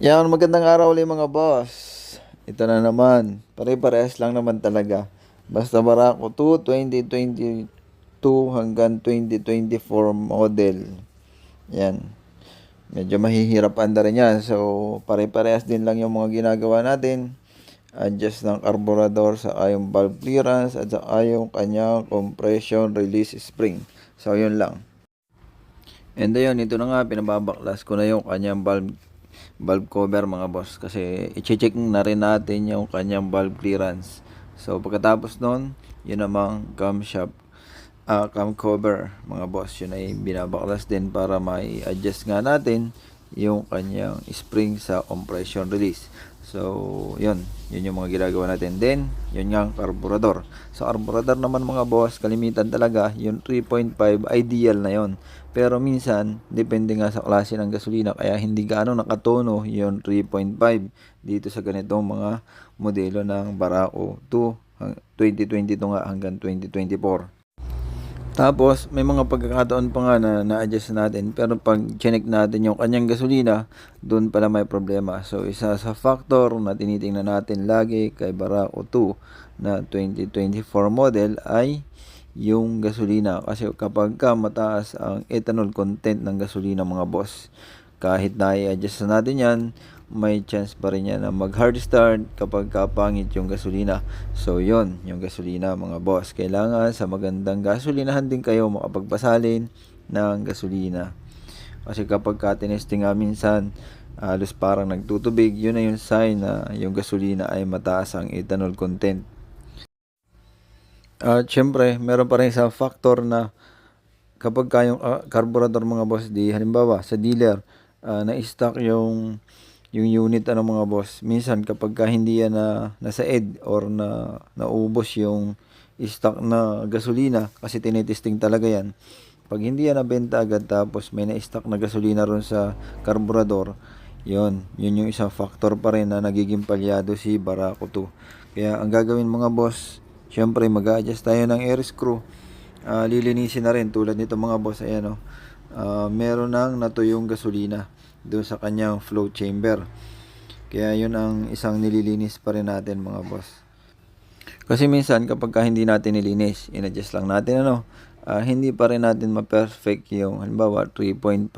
Yan, magandang araw ulit mga boss. Ito na naman. Pare-parehas lang naman talaga. Basta Barako 2, 2022 hanggang 2024 model. Yan. Medyo mahihirap anda rin yan. So, pare-parehas din lang yung mga ginagawa natin. Adjust ng carburetor sa ayong valve clearance at sa ayong kanyang compression release spring. So, yun lang. And ayun, ito na nga, pinababaklas ko na yung kanyang valve, valve cover mga boss. Kasi i-check na rin natin yung kanyang valve clearance. So pagkatapos nun, yun namang camshaft, ah cam cover mga boss. Yun ay binabaklas din para may adjust nga natin yung kanyang spring sa compression release. So, yun. Yun yung mga ginagawa natin. Then, yun nga ang carburetor. Sa carburetor naman mga boss, kalimitan talaga, yung 3.5 ideal na yon. Pero minsan, depende nga sa klase ng gasolina, kaya hindi gaano nakatono yung 3.5 dito sa ganitong mga modelo ng Barako 2 2022 nga hanggang 2024. Tapos, may mga pagkakataon pa nga na na-adjust natin. Pero pag chinek natin yung kanyang gasolina, doon pala may problema. So, isa sa factor na tinitingnan natin lagi kay Barako 2 na 2024 model ay yung gasolina. Kasi kapag ka mataas ang ethanol content ng gasolina mga boss, kahit na i-adjust na natin yan, may chance pa rin yan na mag hard start kapag kapangit yung gasolina. So yon yung gasolina mga boss. Kailangan sa magandang gasolinahan din kayo makapagpasalin ng gasolina. Kasi kapag ka tinesting nga minsan, halos parang nagtutubig, yun na yung sign na yung gasolina ay mataas ang ethanol content. At syempre, meron pa rin isang factor na kapag kayong uh, carburetor mga boss, di halimbawa sa dealer, uh, na-stock yung yung unit ano mga boss minsan kapag ka hindi yan na nasa ed or na naubos yung stock na gasolina kasi tinetesting talaga yan. Pag hindi yan nabenta agad tapos may na-stock na gasolina ron sa carburetor yon yun yung isang factor pa rin na nagiging palyado si Barako 2 kaya ang gagawin mga boss syempre mag-adjust tayo ng air screw. Uh, lilinisin na rin tulad nito mga boss ayan o oh. uh, meron nang natuyong gasolina doon sa kanyang flow chamber. Kaya yun ang isang nililinis pa rin natin mga boss. Kasi minsan kapag ka hindi natin nilinis, in-adjust lang natin ano, uh, hindi pa rin natin ma-perfect yung halimbawa 3.5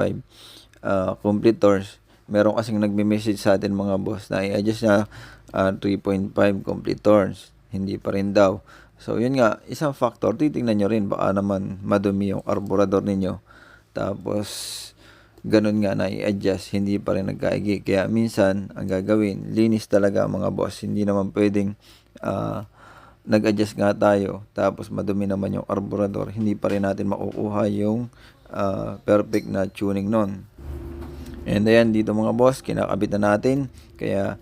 uh, completors. Meron kasing nagme-message sa atin mga boss na i-adjust na uh, 3.5 completors. Hindi pa rin daw. So yun nga, isang factor, titingnan nyo rin baka naman madumi yung carburetor ninyo. Tapos ganun nga na i-adjust, hindi pa rin nagkaigi. Kaya minsan, ang gagawin, linis talaga mga boss. Hindi naman pwedeng uh, nag-adjust nga tayo, tapos madumi naman yung carburetor, hindi pa rin natin makukuha yung uh, perfect na tuning nun. And ayan, dito mga boss, kinakabit na natin. Kaya,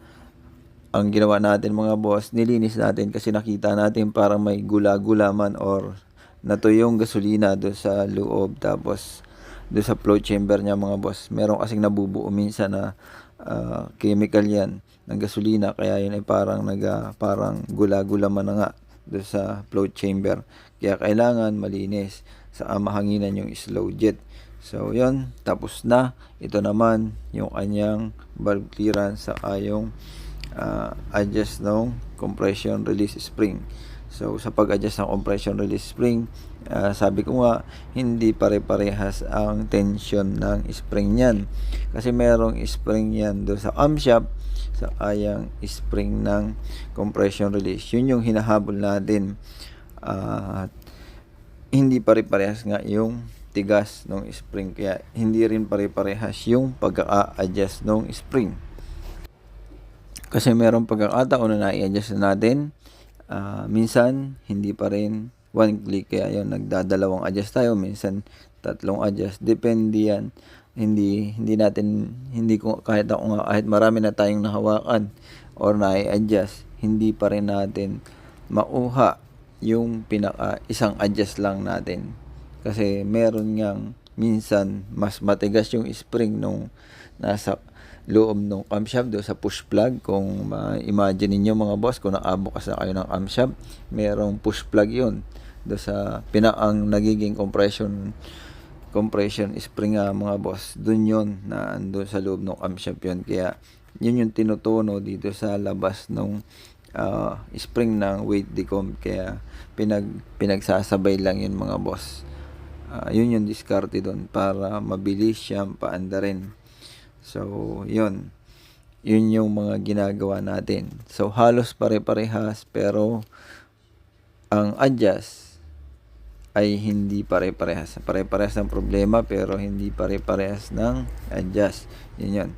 ang ginawa natin mga boss, nilinis natin kasi nakita natin parang may gula-gula man or natuyong gasolina do sa loob. Tapos, doon sa flow chamber niya mga boss. Meron kasing nabubuo minsan na uh, chemical yan ng gasolina kaya yun ay parang naga parang gula-gula man na nga doon sa flow chamber. Kaya kailangan malinis sa mahanginan yung slow jet. So, yun. Tapos na. Ito naman yung kanyang valve clearance sa ayong uh, adjust ng compression release spring. So, sa pag-adjust ng compression release spring, uh, sabi ko nga, hindi pare-parehas ang tension ng spring niyan. Kasi merong spring yan doon sa camshaft, sa ayang spring ng compression release. Yun yung hinahabol natin. Uh, hindi pare-parehas nga yung tigas ng spring. Kaya hindi rin pare-parehas yung pag-a-adjust ng spring. Kasi merong pagkakataon na na-adjust na natin uh, minsan hindi pa rin one click kaya yun nagdadalawang adjust tayo. Minsan tatlong adjust depende yan. Hindi hindi natin hindi ko kahit ako nga kahit marami na tayong nahawakan or na-adjust hindi pa rin natin makuha yung pinaka isang adjust lang natin. Kasi meron ngang minsan mas matigas yung spring nung nasa loob ng camshaft do sa push plug. Kung ma-imagine niyo mga boss kung nakabukas na kayo ng camshaft merong push plug yon do sa pinaang nagiging compression compression spring nga mga boss dun yon na andun sa loob ng camshaft yon kaya yun yung tinutuno dito sa labas ng spring ng weight decomp kaya pinag pinagsasabay lang yun mga boss. Ah, yun yung diskarte doon para mabilis siyang paandarin so yun yun yung mga ginagawa natin so halos pare-parehas pero ang adjust ay hindi pare-parehas. Pare-parehas ng problema pero hindi pare-parehas ng adjust. Yun yun.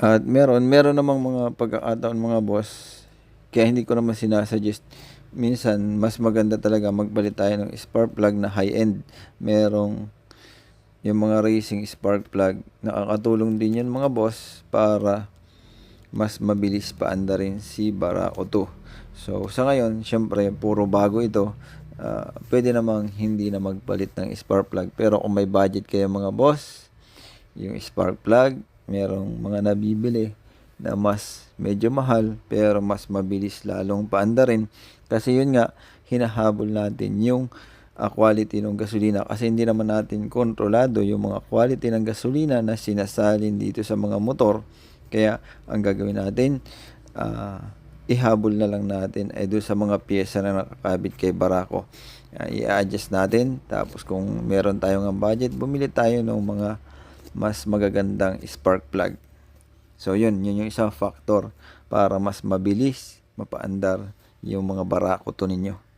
At meron, meron namang mga pagkakataon mga boss, kaya hindi ko naman sinasuggest. Minsan, mas maganda talaga magbalit tayo ng spark plug na high-end. Merong yung mga racing spark plug. Nakakatulong din yun mga boss para mas mabilis paanda rin si Barako 2. So, sa ngayon, syempre, puro bago ito. Ah, pwede namang hindi na magpalit ng spark plug. Pero kung may budget kayo mga boss, yung spark plug, merong mga nabibili na mas medyo mahal pero mas mabilis lalong paanda rin. Kasi yun nga, hinahabol natin yung ah, quality ng gasolina kasi hindi naman natin kontrolado yung mga quality ng gasolina na sinasalin dito sa mga motor. Kaya ang gagawin natin, ah, ihabol na lang natin ay doon sa mga pyesa na nakakabit kay Barako. Uh, i-adjust natin. Tapos kung meron tayong budget, bumili tayo ng mga mas magagandang spark plug. So yun, yun yung isang factor para mas mabilis mapaandar yung mga Barako to ninyo.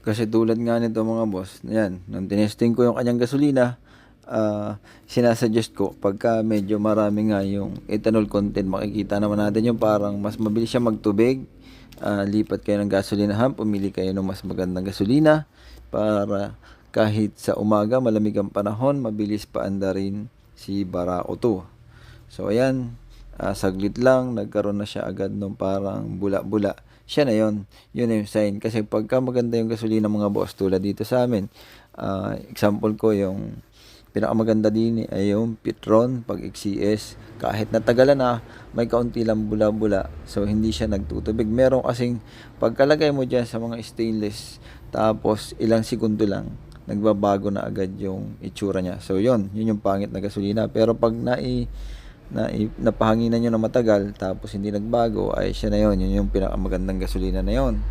Kasi tulad nga nito mga boss, yan, nung tinesting ko yung kanyang gasolina, uh, sinasuggest ko pagka medyo marami nga yung ethanol content makikita naman natin yung parang mas mabilis siya magtubig uh, lipat kayo ng gasolinahan pumili kayo ng mas magandang gasolina para kahit sa umaga malamig ang panahon mabilis paanda rin si Barako 2 so ayan uh, saglit lang nagkaroon na siya agad ng parang bula-bula siya na yon yun yung sign. Kasi pagka maganda yung gasolina mga boss tulad dito sa amin uh, example ko yung pinakamaganda din ay yung Petron pag XCS kahit natagalan na may kaunti lang bula-bula. So hindi siya nagtutubig. Meron kasing pagkalagay mo dyan sa mga stainless tapos ilang segundo lang nagbabago na agad yung itsura niya. So yon yun yung pangit na gasolina. Pero pag nai na napahanginan nyo na matagal tapos hindi nagbago ay siya na yon yun yung pinakamagandang gasolina na yon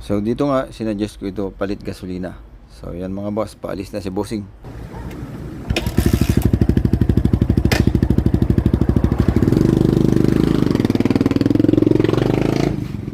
so dito nga sinuggest ko ito palit gasolina. So yan mga boss paalis na si bossing